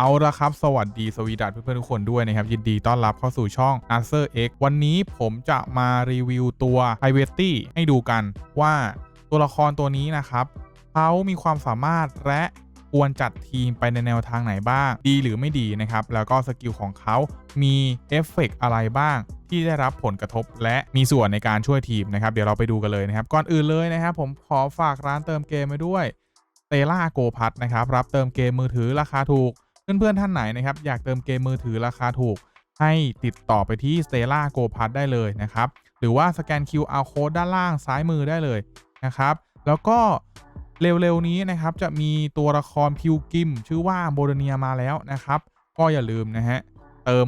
เอาละครับ สวัสดีสวีดัตเพื่อนๆทุกคนด้วยนะครับ ยินดีต้อนรับเข้าสู่ช่อง a s e r X วันนี้ผมจะมารีวิวตัว p r i v a t y ให้ดูกันว่าตัวละครตัวนี้นะครับเขามีความสามารถและควรจัดทีมไปในแนวทางไหนบ้าง ดีหรือไม่ดีนะครับ แล้วก็สกิลของเขามีเอฟเฟกต์อะไรบ้าง ที่ได้รับผลกระทบและมีส่วนในการช่วยทีมนะครับ เดี๋ยวเราไปดูกันเลยนะครับ ก่อนอื่นเลยนะครับ ผมขอฝากร้านเติมเกมไว้ด้วยเตล่าโกพัทนะครับรับเติมเกมมือถือราคาถูก เพื่อนๆท่านไหนนะครับอยากเติมเกมมือถือราคาถูก ให้ติดต่อไปที่ Stella Go p a s ได้เลยนะครับ หรือว่าสแกน QR Code ด้านล่างซ้ายมือได้เลยนะครับ แล้วก็เร็วๆนี้นะครับจะมีตัวละครพิวกิม ชื่อว่าโบโดเนียมาแล้วนะครับ ก็อย่าลืมนะฮะเติม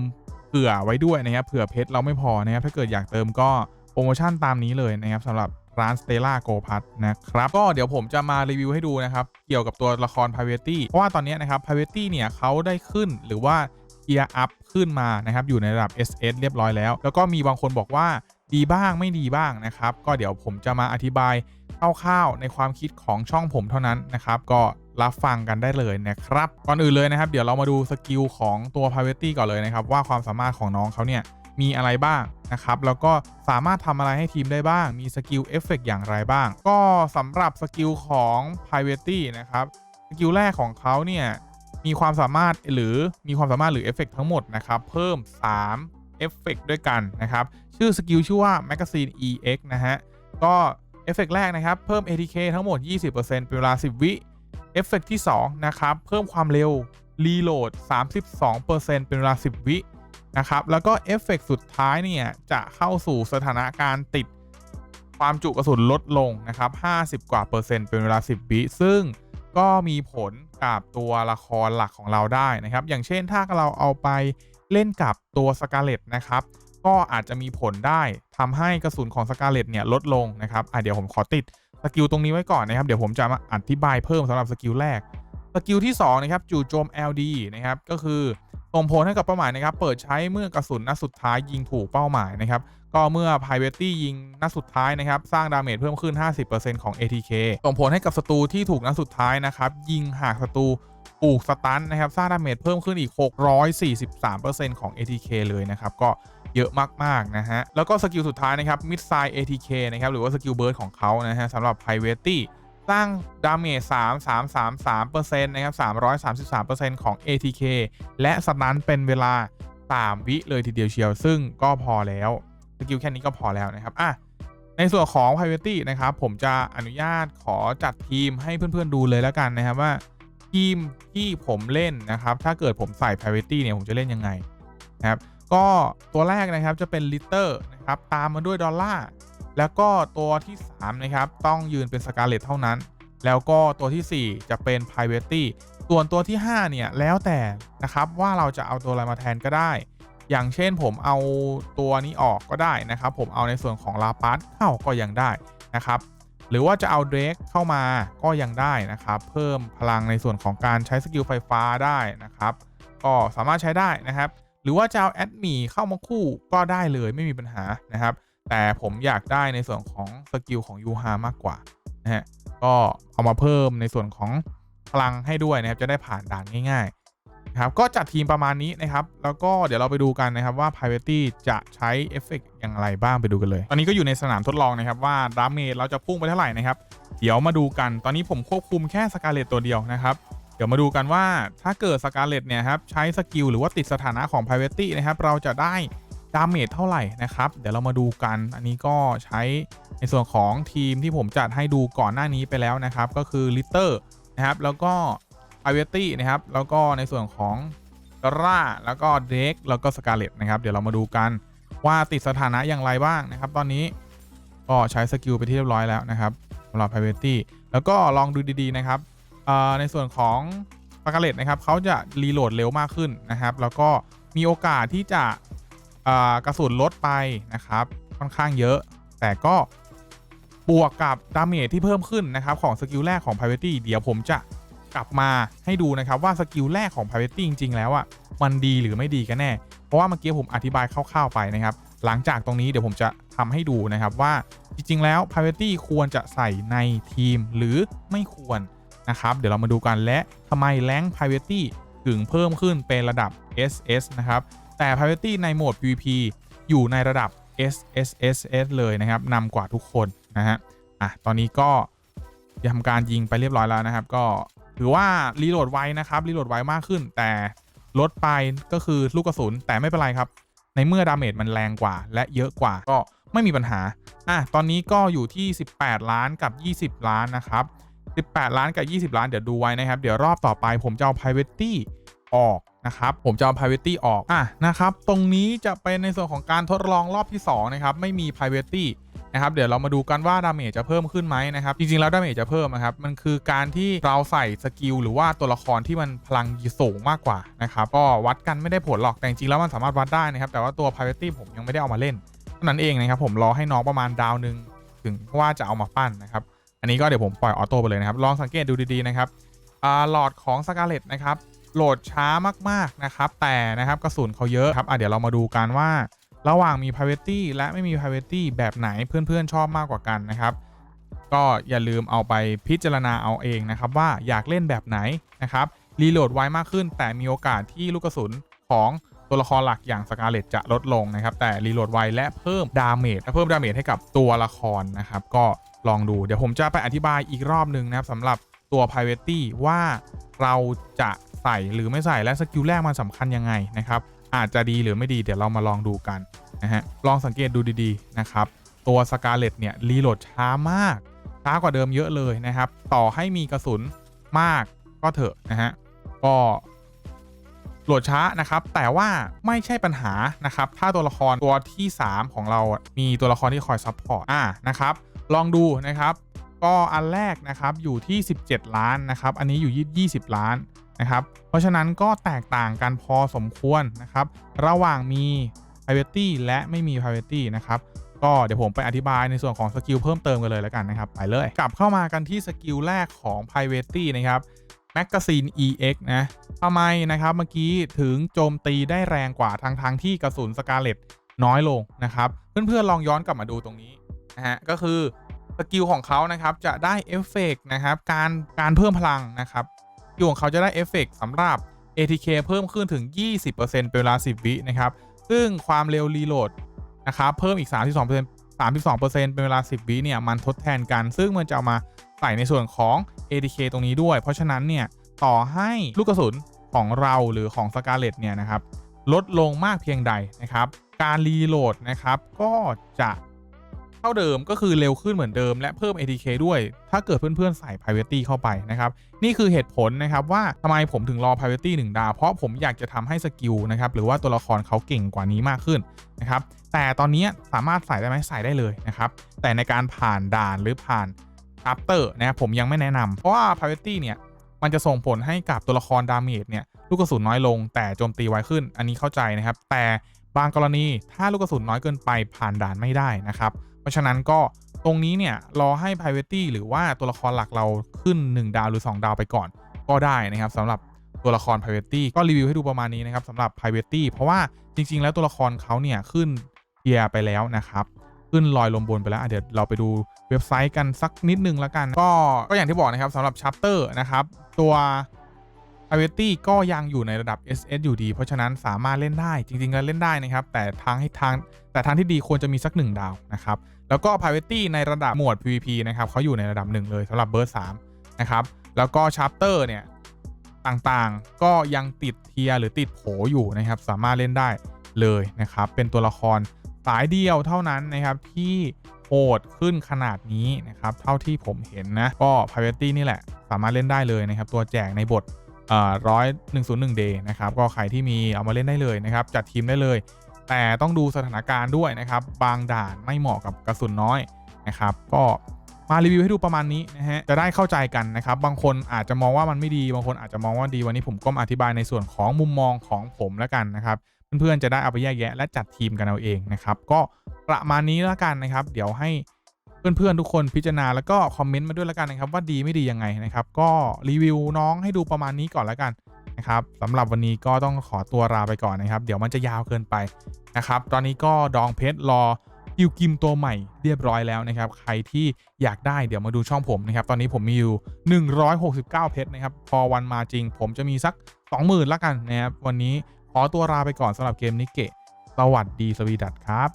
เผื่อไว้ด้วยนะครับเผื่อเพชรเราไม่พอนะครับถ้าเกิดอยากเติมก็โปรโมชั่นตามนี้เลยนะครับสำหรับ ร้าน Stella Go p a s นะครับ ก็เดี๋ยวผมจะมารีวิวให้ดูนะครับ เกี่ยวกับตัวละคร p r i v a t y เพราะว่าตอนนี้นะครับ p r i v a t y เนี่ยเขาได้ขึ้นหรือว่าเกียร์อัพขึ้นมานะครับ อยู่ในระดับ SS เรียบร้อยแล้ว แล้วก็มีบางคนบอกว่าดีบ้างไม่ดีบ้างนะครับ ก็เดี๋ยวผมจะมาอธิบายคร่าวๆในความคิดของช่องผมเท่านั้นนะครับ ก็รับฟังกันได้เลยนะครับ ก่อนอื่นเลยนะครับ เดี๋ยวเรามาดูสกิลของตัว p r i v a t y ก่อนเลยนะครับ ว่าความสามารถของน้องเขาเนี่ย มีอะไรบ้างนะครับ แล้วก็สามารถทำอะไรให้ทีมได้บ้าง มีสกิลเอฟเฟกอย่างไรบ้าง ก็สำหรับสกิลของ p r i v a t y นะครับ สกิลแรกของเขาเนี่ย มีความสามารถหรือมีความสามารถหรือเอฟเฟกทั้งหมดนะครับ เพิ่ม 3 เอฟเฟกด้วยกันนะครับ ชื่อสกิลชื่อว่า Magazine EX นะฮะ ก็เอฟเฟกแรกนะครับ เพิ่ม ATK ทั้งหมด 20%เป็นเวลา 10 วิเอฟเฟกที่ 2 นะครับ เพิ่มความเร็วรีโหลด32%เป็นเวลา 10 วิ นะครับ แล้วก็เอฟเฟกสุดท้ายเนี่ยจะเข้าสู่สถานการณ์ติดความจุกระสุนลดลงนะครับ 50 กว่าเปอร์เซ็นต์เป็นเวลา 10 วิซึ่งก็มีผลกับตัวละครหลักของเราได้นะครับ อย่างเช่นถ้าเราเอาไปเล่นกับตัวสกาเลตนะครับ ก็อาจจะมีผลได้ทำให้กระสุนของสกาเลตเนี่ยลดลงนะครับอะเดี๋ยวผมขอติดสกิลตรงนี้ไว้ก่อนนะครับ เดี๋ยวผมจะมาอธิบายเพิ่มสำหรับสกิลแรก สกิลที่2นะครับจู่โจม LD นะครับก็คือ ส่งผลให้กับเป้าหมายนะครับ เปิดใช้เมื่อกระสุนนัดสุดท้ายยิงถูกเป้าหมายนะครับ ก็เมื่อ p r i v a t y ยิงนัดสุดท้ายนะครับ สร้างดาเมจเพิ่มขึ้น 50%ของ ATK ส่งผลให้กับศัตรูที่ถูกนัดสุดท้ายนะครับ ยิงหากศัตรูถูกสตันนะครับ สร้างดาเมจเพิ่มขึ้นอีก 643%ของ ATK เลยนะครับ ก็เยอะมากๆนะฮะ แล้วก็สกิลสุดท้ายนะครับ Mid Side ATK นะครับ หรือว่าสกิลเบิร์ดของเขานะฮะสำหรับ p r i v a t y สร้างดาเมจ3333%นะครับ333%ของ ATK และสตันเป็นเวลา 3 วิเลยทีเดียวเชียว ซึ่งก็พอแล้วสกิลแค่นี้ก็พอแล้วนะครับอะในส่วนของ p r i v a t y นะครับ ผมจะอนุญาตขอจัดทีมให้เพื่อนๆดูเลยแล้วกันนะครับว่าทีมที่ผมเล่นนะครับ ถ้าเกิดผมใส่ p r i v a t y เนี่ย ผมจะเล่นยังไงนะครับ ก็ตัวแรกนะครับจะเป็นลิตเตอร์นะครับ ตามมาด้วยดอลลาร์ แล้วก็ตัวที่ 3 นะครับ ต้องยืนเป็นสกาเลตเท่านั้น แล้วก็ตัวที่ 4 จะเป็น p r i v a t y ส่วนตัวที่ 5 เนี่ย แล้วแต่นะครับว่าเราจะเอาตัวอะไรมาแทนก็ได้ อย่างเช่นผมเอาตัวนี้ออกก็ได้นะครับ ผมเอาในส่วนของลาปัสเข้าก็ยังได้นะครับ หรือว่าจะเอาเดรกเข้ามาก็ยังได้นะครับ เพิ่มพลังในส่วนของการใช้สกิลไฟฟ้าได้นะครับ ก็สามารถใช้ได้นะครับ หรือว่าจะเอาแอดมีเข้ามาคู่ก็ได้เลยไม่มีปัญหานะครับ แต่ผมอยากได้ในส่วนของสกิลของยูฮามากกว่านะฮะก็เอามาเพิ่มในส่วนของพลังให้ด้วยนะครับจะได้ผ่านด่านง่ายๆนะครับก็จัดทีมประมาณนี้นะครับ แล้วก็เดี๋ยวเราไปดูกันนะครับว่า p r i v a t y จะใช้เอฟเฟกอย่างไรบ้างไปดูกันเลย ตอนนี้ก็อยู่ในสนามทดลองนะครับว่าดาเมจเราจะพุ่งไปเท่าไหร่นะครับ เดี๋ยวมาดูกันตอนนี้ผมควบคุมแค่สกาเลตตัวเดียวนะครับเดี๋ยวมาดูกันว่าถ้าเกิดสกาเลตเนี่ยครับใช้สกิลหรือว่าติดสถานะของ p r i v a t y นะครับเราจะได้ ดาเมจเท่าไหร่นะครับ เดี๋ยวเรามาดูกัน อันนี้ก็ใช้ในส่วนของทีมที่ผมจัดให้ดูก่อนหน้านี้ไปแล้วนะครับ ก็คือลิเตอร์นะครับ แล้วก็ p r i v a t y นะครับ แล้วก็ในส่วนของกร่าแล้วก็เด็กแล้วก็สกาเลตนะครับ เดี๋ยวเรามาดูกันว่าติดสถานะอย่างไรบ้างนะครับ ตอนนี้ก็ใช้สกิลไปที่เรียบร้อยแล้วนะครับสำหรับ p r i v a t y แล้วก็ลองดูดีๆนะครับในส่วนของสกาเลตนะครับเขาจะรีโหลดเร็วมากขึ้นนะครับ แล้วก็มีโอกาสที่จะ กระสุนลดไปนะครับ ค่อนข้างเยอะ แต่ก็บวกกับดาเมจที่เพิ่มขึ้นนะครับ ของสกิลแรกของ p r i v a t y เดี๋ยวผมจะกลับมาให้ดูนะครับว่าสกิลแรกของ p r i v a t y จริง ๆ แล้วอะมันดีหรือไม่ดีกันแน่ เพราะว่าเมื่อกี้ผมอธิบายคร่าวๆไปนะครับ หลังจากตรงนี้เดี๋ยวผมจะทำให้ดูนะครับว่าจริง ๆ แล้ว p r i v a t y ควรจะใส่ในทีมหรือไม่ควรนะครับ เดี๋ยวเรามาดูกันและทำไมแรง p r i v a t y ถึงเพิ่มขึ้นเป็นระดับ SS นะครับ แต่ Priority ในโหมด PVP อยู่ในระดับ SSSS เลยนะครับนำกว่าทุกคนนะฮะอะตอนนี้ก็ทำการยิงไปเรียบร้อยแล้วนะครับ ก็ถือว่ารีโหลดไวนะครับรีโหลดไวมากขึ้น แต่ลดไปก็คือลูกกระสุนแต่ไม่เป็นไรครับ ในเมื่อดาเมจมันแรงกว่า และเยอะกว่าก็ไม่มีปัญหาอะตอนนี้ก็อยู่ที่ 18 ล้านกับ 20 ล้านนะครับ 18 ล้านกับ 20 ล้านเดี๋ยวดูไว้นะครับ เดี๋ยวรอบต่อไปผมจะเอา Privacy ออก นะครับผมจะเอา Privacy ออกอะนะครับตรงนี้จะเป็นในส่วนของการทดลองรอบที่2นะครับไม่มี Privacy นะครับเดี๋ยวเรามาดูกันว่าดาเมจจะเพิ่มขึ้นไหมนะครับจริงๆแล้วดาเมจจะเพิ่มนะครับมันคือการที่เราใส่สกิลหรือว่าตัวละครที่มันพลังสูงมากกว่านะครับก็วัดกันไม่ได้ผลหรอกแต่จริงๆแล้วมันสามารถวัดได้นะครับแต่ว่าตัว Privacy ผมยังไม่ได้เอามาเล่นเท่านั้นเองนะครับผมรอให้น้องประมาณดาวหนึ่งถึงว่าจะเอามาปั้นนะครับอันนี้ก็เดี๋ยวผมปล่อยออโต้ไปเลยนะครับลองสังเกตดูดีๆนะครับอ่าหลอดของสกาเลตนะครับ โหลดช้ามากๆนะครับ แต่นะครับกระสุนเขาเยอะครับอะเดี๋ยวเรามาดูกันว่า ระหว่างมี privacy และไม่มี privacy แบบไหนเพื่อนๆชอบมากกว่ากันนะครับ ก็อย่าลืมเอาไปพิจารณาเอาเองนะครับ ว่าอยากเล่นแบบไหนนะครับรีโหลดไวมากขึ้น แต่มีโอกาสที่ลูกกระสุนของตัวละครหลักอย่างสกาเลตจะลดลงนะครับ แต่รีโหลดไวและเพิ่มดาเมจและเพิ่มดาเมจให้กับตัวละครนะครับ ก็ลองดูเดี๋ยวผมจะไปอธิบายอีกรอบหนึ่งนะครับสำหรับตัว privacy ว่าเราจะ ใส่หรือไม่ใส่และสกิลแรกมันสำคัญยังไงนะครับอาจจะดีหรือไม่ดีเดี๋ยวเรามาลองดูกันนะฮะลองสังเกตดูดีๆนะครับตัวสกาเลตเนี่ยรีโหลดช้ามาก ช้ากว่าเดิมเยอะเลยนะครับ ต่อให้มีกระสุนมากก็เถอะนะฮะก็โหลดช้านะครับ แต่ว่าไม่ใช่ปัญหานะครับ ถ้าตัวละครตัวที่ 3 ของเรามีตัวละครที่คอยซัพพอร์ตอ่านะครับ ลองดูนะครับ ก็อันแรกนะครับอยู่ที่ 17 ล้านนะครับ อันนี้อยู่ 20 ล้าน นะครับเพราะฉะนั้นก็แตกต่างกันพอสมควรนะครับ ระหว่างมี privacy และไม่มี privacy นะครับก็เดี๋ยวผมไปอธิบายในส่วนของสกิลเพิ่มเติมกันเลยแล้วกันนะครับ ไปเลย กลับเข้ามากันที่สกิลแรกของ privacy นะครับ Magazine EX นะทำไมนะครับเมื่อกี้ถึงโจมตีได้แรงกว่าทางทางที่กระสุนสกาเลตน้อยลงนะครับ เพื่อนๆลองย้อนกลับมาดูตรงนี้นะฮะก็คือสกิลของเขานะครับจะได้เอฟเฟกต์นะครับการการเพิ่มพลังนะครับ สกิลของเขาจะได้เอฟเฟกต์สำหรับ ATK เพิ่มขึ้นถึง 20%เป็นเวลา 10 วินะครับ ซึ่งความเร็วรีโหลดนะครับเพิ่มอีก 32% 32%เป็นเวลา 10 วิเนี่ยมันทดแทนกัน ซึ่งมันจะเอามาใส่ในส่วนของ ATK ตรงนี้ด้วย เพราะฉะนั้นเนี่ยต่อให้ลูกกระสุนของเราหรือของสกาเลตเนี่ยนะครับลดลงมากเพียงใดนะครับ การรีโหลดนะครับก็จะ เท่าเดิมก็คือเร็วขึ้นเหมือนเดิม และเพิ่ม ATK ด้วย ถ้าเกิดเพื่อนๆใส่ Privacy เข้าไปนะครับนี่คือเหตุผลนะครับว่าทำไมผมถึงรอ Privacy 1 ดาว เพราะผมอยากจะทำให้สกิลนะครับหรือว่าตัวละครเขาเก่งกว่านี้มากขึ้นนะครับแต่ตอนนี้สามารถใส่ได้ไหมใส่ได้เลยนะครับแต่ในการผ่านด่านหรือผ่านชัปเตอร์นะครับผมยังไม่แนะนำเพราะว่า Privacy เนี่ยมันจะส่งผลให้กับตัวละครดาเมจเนี่ยลูกกระสุนน้อยลง แต่โจมตีไวขึ้น อันนี้เข้าใจนะครับ แต่บางกรณีถ้าลูกกระสุนน้อยเกินไปผ่านด่านไม่ได้นะครับ เพราะฉะนั้นก็ตรงนี้เนี่ยรอให้ privacy หรือว่าตัวละครหลักเราขึ้น 1 ดาวหรือ 2 ดาวไปก่อน ก็ได้นะครับสำหรับตัวละคร privacy ก็รีวิวให้ดูประมาณนี้นะครับสำหรับ privacy เพราะว่าจริง ๆ แล้วตัวละครเขาเนี่ยขึ้นเทียไปแล้วนะครับขึ้นลอยลมบนไปแล้วเดี๋ยวเราไปดูเว็บไซต์กันสักนิดนึงแล้วกัน ก็ก็อย่างที่บอกนะครับสำหรับ chapter นะครับตัว privacy ก็ยังอยู่ในระดับ SS อยู่ดี เพราะฉะนั้นสามารถเล่นได้จริงๆก็เล่นได้นะครับ แต่ทางให้ทางแต่ทางที่ดีควรจะมีสัก 1 ดาวนะครับ แล้วก็ privacy ในระดับหมวด PVP นะครับเขาอยู่ในระดับ1เลยสำหรับเบอร์3นะครับ แล้วก็ chapter เนี่ยต่างๆก็ยังติดเทียหรือติดโผอยู่นะครับ สามารถเล่นได้เลยนะครับ เป็นตัวละครสายเดียวเท่านั้นนะครับที่โหดขึ้นขนาดนี้นะครับ เท่าที่ผมเห็นนะ ก็ privacy นี่แหละ สามารถเล่นได้เลยนะครับ ตัวแจกในบท ร้อยหนึ่งศูนย์หนึ่งเดย์นะครับก็ใครที่มีเอามาเล่นได้เลยนะครับ จัดทีมได้เลย แต่ต้องดูสถานการณ์ด้วยนะครับ บางด่านไม่เหมาะกับกระสุนน้อยนะครับ ก็มารีวิวให้ดูประมาณนี้นะฮะจะได้เข้าใจกันนะครับ บางคนอาจจะมองว่ามันไม่ดี บางคนอาจจะมองว่าดีวันนี้ผมก็มอธิบายในส่วนของมุมมองของผมแล้วกันนะครับเพื่อนๆจะได้เอาไปแยกแยะและจัดทีมกันเอาเองนะครับ ก็ประมาณนี้แล้วกันนะครับ เดี๋ยวให้ เพื่อนๆทุกคนพิจารณาแล้วก็คอมเมนต์มาด้วยแล้วกันนะครับ ว่าดีไม่ดียังไงนะครับ ก็รีวิวน้องให้ดูประมาณนี้ก่อนแล้วกันนะครับสำหรับวันนี้ก็ต้องขอตัวลาไปก่อนนะครับ เดี๋ยวมันจะยาวเกินไปนะครับ ตอนนี้ก็ดองเพชรรอคิวกิมตัวใหม่เรียบร้อยแล้วนะครับ ใครที่อยากได้เดี๋ยวมาดูช่องผมนะครับ ตอนนี้ผมมีอยู่ 169 เพชรนะครับ พอวันมาจริง ผมจะมีสัก 20,000ละกันนะครับ วันนี้ขอตัวลาไปก่อนสำหรับเกมนิเกะสวัสดีสวีดัตครับ